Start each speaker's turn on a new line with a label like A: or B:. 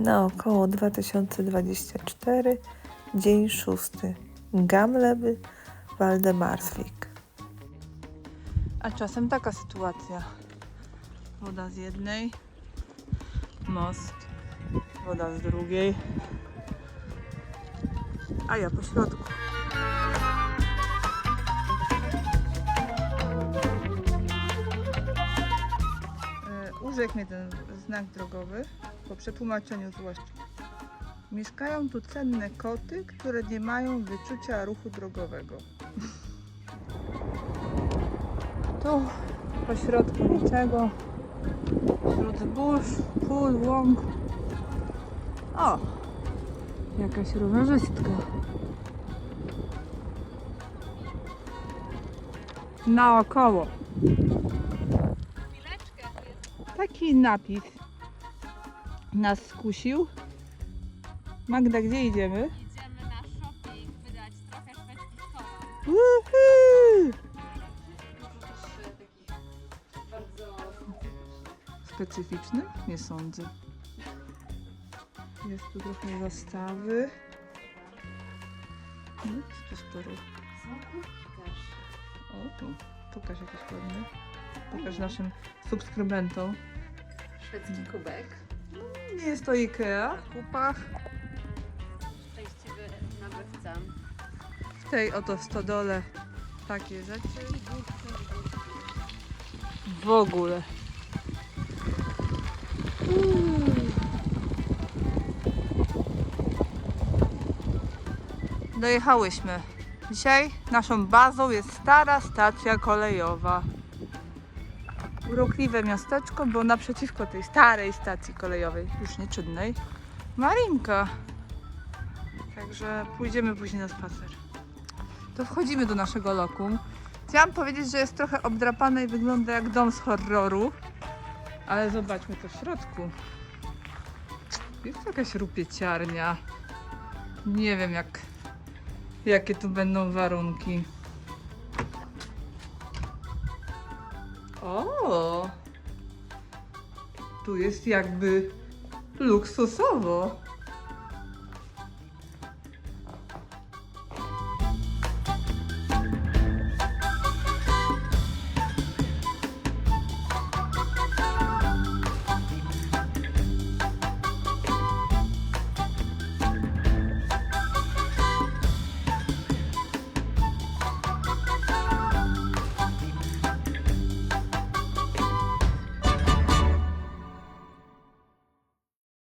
A: Naokoło 2024, dzień szósty. Gamleby, Waldemarsvik.
B: A czasem taka sytuacja. Woda z jednej, most, woda z drugiej, a ja po środku. Urzekł mnie ten znak drogowy po przetłumaczeniu zwłaszcza. Mieszkają tu cenne koty, które nie mają wyczucia ruchu drogowego. Tu po środku niczego, wśród zbóż, pól, łąk. O! Jakaś rowerzystka. Naokoło. Taki napis nas skusił. Magda, gdzie idziemy?
C: Idziemy na shopping, wydać trochę szwedzkich koron.
B: Woohoo! Specyficzny? Nie sądzę. Jest tu trochę zastawy. No, co to sporo. O, tu. Pokaż jakiś ładny. Pokaż naszym subskrybentom.
C: Szwedzki kubek.
B: Nie jest to Ikea. W kupach.
C: Szczęśliwy nabywca.
B: W tej oto stodole takie rzeczy. W ogóle. Dojechałyśmy. Dzisiaj naszą bazą jest stara stacja kolejowa. Urokliwe miasteczko, bo naprzeciwko tej starej stacji kolejowej, już nieczynnej, Marinka. Także pójdziemy później na spacer. To wchodzimy do naszego lokum. Chciałam powiedzieć, że jest trochę obdrapane i wygląda jak dom z horroru. Ale zobaczmy to w środku. Jest jakaś rupieciarnia. Nie wiem jak, jakie tu będą warunki. O! Tu jest jakby luksusowo.